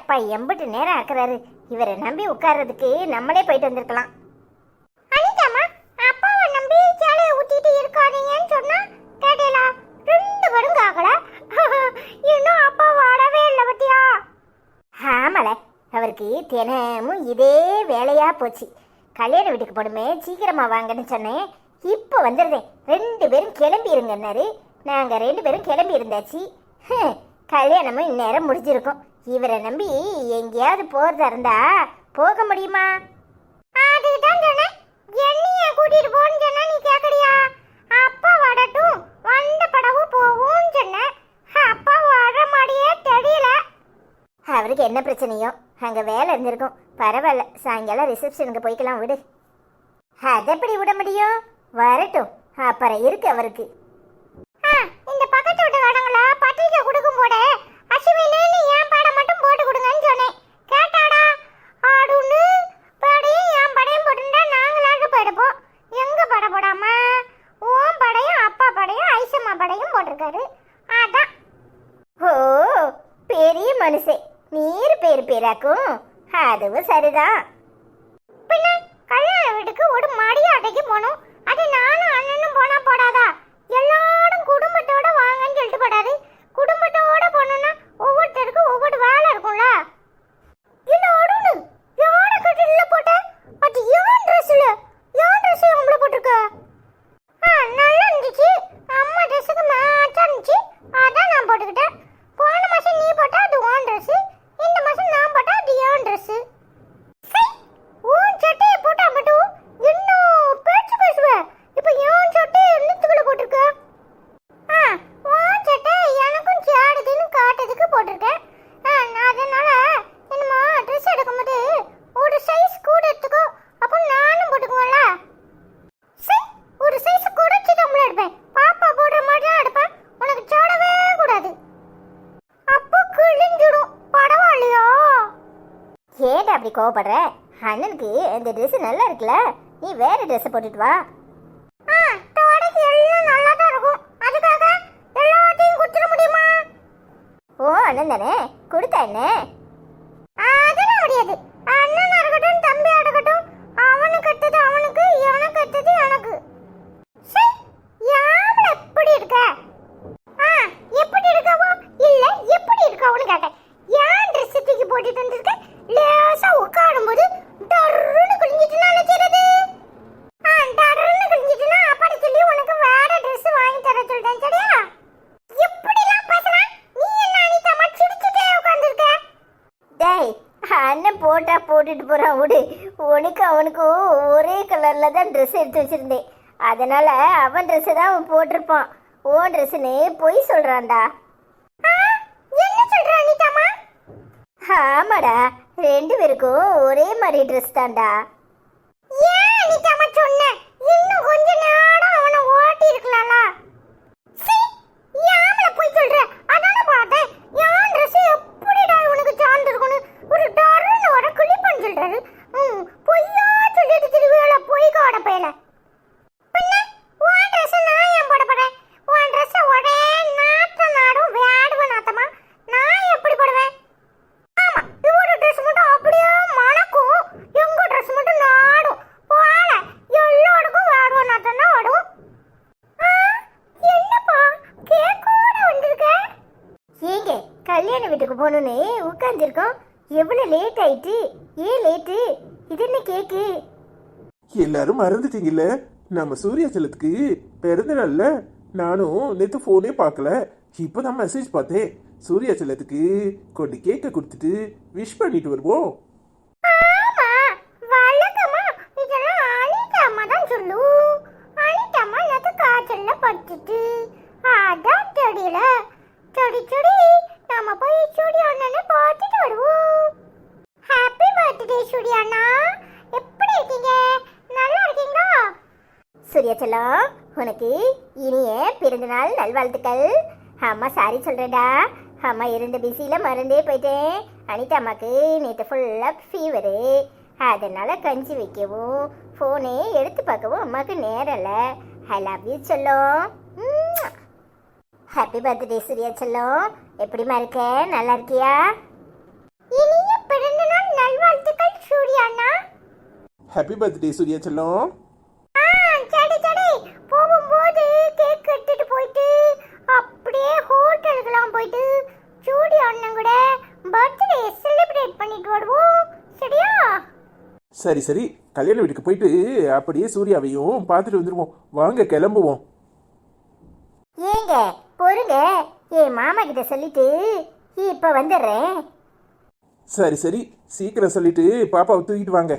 அப்பா எம்பிட்டு நேரம் ஆக்குறாரு. இவரை நம்பி உட்கார்றதுக்கு நம்மளே போயிட்டு வந்திருக்கலாம். அனிதாமா அப்பாவை நம்பி சேலையை ஊத்திட்டு இருக்காதீங்கன்னு சொன்னா கேட்டீங்களா ரெண்டு பேரும் ஆகல. இன்னும் அப்பா வாடவே இல்லை பத்தியா? ஆமல அவருக்கு தினமும் இதே வேலையா போச்சு. கல்யாண வீட்டுக்கு போடுமே சீக்கிரமா வாங்கன்னு சொன்னேன். இப்போ வந்துடுதேன் ரெண்டு பேரும் கிளம்பி இருங்கன்னாரு. நாங்கள் ரெண்டு பேரும் கிளம்பி இருந்தாச்சு. கல்யாணமும் இந்நேரம் முடிஞ்சிருக்கும். இவரை நம்பி எங்கேயாவது போறதா இருந்தா போக முடியுமா? அதுதான் சொன்னேன். என்னைய கூட்டிட்டு போன்னு சொன்னா நீ கேக்கறியா அப்பா வரட்டும் வந்த படகு போவும் சொன்னேன். அப்பா வர மாதிரியே தெரியல. அவருக்கு என்ன பிரச்சனையோ அங்க வேலை இருந்திருக்கும். பரவாயில்ல சாயங்காலம் ரிசப்ஷனுக்கு போய்க்கலாம் விடு. அதை எப்படி விட முடியும்? வரட்டும் அப்புறம் இருக்கு அவருக்கு. நீர் பேர் பிறக்கும். அதுவும் சரிதான். பின்ன கல்யாண வீட்டுக்கு ஒரு மடியாட்டைக்கு போனோம் அது நானும் அண்ணனும் போனா போடாதா? எல்லாரும் குடும்பத்தோட வா சொல்லிட்டு போடாது குடும்பத்தோட போனோம்னா ஒவ்வொருத்தருக்கும் ஒவ்வொரு வேலை இருக்கும்ல இல்ல அருணு யார கட்டில போட்ட அது ஏன் ட்ரெஸ்ல ஏன் ட்ரெஸ் உங்களை போட்டிருக்க ஆ நல்லா இருந்துச்சு அம்மா ட்ரெஸ்ஸுக்கு மேட்சா இருந்துச்சு அதான் நான் போட்டுக்கிட்டேன் போன மாசம் நீ போட்டா அது உன் ட்ரெஸ் இந்த மாசம் நான் போட்டா அது என் ட்ரெஸ் உன் சட்டையை போட்டா மட்டும் இன்னும் பேச்சு பேசுவ இப்போ என் சட்டையை என்னத்துக்குள்ள போட்டிருக்க ஆ உன் சட்டை எனக்கும் சேடுதுன்னு காட்டுறதுக்கு போட்டிருக்கேன் ஆ நான் அதனால என்னமோ ட்ரெஸ் எடுக்கும்போது ஒரு சைஸ் கூட எடுத்துக்கோ அப்போ நானும் போட்டுக்குவோம்ல சரி ஒரு சைஸ் குறைச்சி தான் எடுப்பேன் பாப்பா போடுற மாதிரி தான் எடுப்பேன் உனக்கு சாடவே கூடாது அப்போ கிழிஞ்சிடும் பரவாயில்லையா அப்படி கோவப்படுற? அண்ணனுக்கு இந்த Dress நல்லா இருக்குல்ல? நீ வேற Dress போட்டுட்டு வா. ஓ அண்ணன் தானே? கொடுத்தா என்ன? அதெல்லாம் முடியாது. போட்டா போட்டுட்டு போறான் விடு உனக்கு அவனுக்கு ஒரே கலர்ல தான் ட்ரெஸ் எடுத்து வச்சிருந்தேன். அதனால அவன் ட்ரெஸ் தான் அவன் போட்டிருப்பான். ஓன் ட்ரெஸ்ஸுன்னு பொய் சொல்றான்டா. என்ன ஆமாடா. ரெண்டு பேருக்கும் ஒரே மாதிரி ட்ரெஸ் தான்டா ஏன் அனிதாமா சொன்ன இன்னும் கொஞ்ச நேரம் அவனை ஓட்டி இருக்கலாம்ல யாமல போய் சொல்ற அதான பார்த்தேன் யான் ட்ரெஸ் எப்படிடா உனக்கு சார்ந்து இருக்கும்னு ஒரு டர்னு வர கிளிப்பன் சொல்றாரு ம் பொய்யா சொல்லிட்டு திருவிழா பொய் காட பயல பின்ன உன் ட்ரெஸ் நான் ஏன் போட போறேன் உன் ட்ரெஸ் ஒரே நாத்த நாடும் வேடுவ நாத்தமா நான் எப்படி போடுவேன் ஆமா இவரோட ட்ரெஸ் மட்டும் அப்படியே மணக்கும் எங்க ட்ரெஸ் மட்டும் நாடும் போல எல்லாருக்கும் வேடுவ நாத்தம் தான் வரும் ஆ, என்னப்பா கேக்கோட வந்திருக்க ஏங்க கல்யாண வீட்டுக்கு போகணுன்னு உட்காந்துருக்கோம் எவ்வளோ லேட் ஆயிட்டு? ஏன் லேட்டு இது என்ன கேக்கு எல்லாரும் மறந்துட்டீங்கல்ல? நம்ம சூர்யாச்சலத்துக்கு பிறந்த நாள்ல நானும் நேற்று ஃபோனே பார்க்கல. இப்போ தான் மெசேஜ் பார்த்தேன் சூர்யாச்சலத்துக்கு கொண்டு கேக்கை கொடுத்துட்டு விஷ் பண்ணிட்டு வருவோம். சூர்யா செல்லம் உனக்கு இனிய பிறந்தநாள் நல்வாழ்த்துக்கள். அம்மா சாரி சொல்கிறேன்டா அம்மா இருந்த பிஸியில் மறந்தே போயிட்டேன். அனிதா அம்மாக்கு நேற்று ஃபுல்லாக ஃபீவரு அதனால் கஞ்சி வைக்கவும் ஃபோனே எடுத்து பார்க்கவும் அம்மாவுக்கு நேரம் இல்லை. ஐ லவ் யூ செல்லம் ஹாப்பி பர்த்டே சூர்யா செல்லம் எப்படிமா இருக்க? நல்லா இருக்கியா? இனிய பிறந்தநாள் நல்வாழ்த்துக்கள் சூர்யாண்ணா ஹாப்பி பர்த்டே சூர்யா செல்லம் ஆ சரி சரி போகும்போது கேக் எடுத்துட்டு போயிட்டு அப்படியே ஹோட்டலுக்குலாம் போயிட்டு சூர்யா அண்ணன் கூட பர்த்டே செலிப்ரேட் பண்ணிட்டு வருவோம். சரியா? சரி சரி. கல்யாண வீட்டுக்கு போயிட்டு அப்படியே சூர்யாவையும் பார்த்துட்டு வந்துடுவோம் வாங்க கிளம்புவோம். ஏங்க பொறுங்க. என் மாமா கிட்ட சொல்லிட்டு இப்ப வந்துடுறேன். சரி சரி. சீக்கிரம் சொல்லிட்டு பாப்பாவை தூக்கிட்டு வாங்க.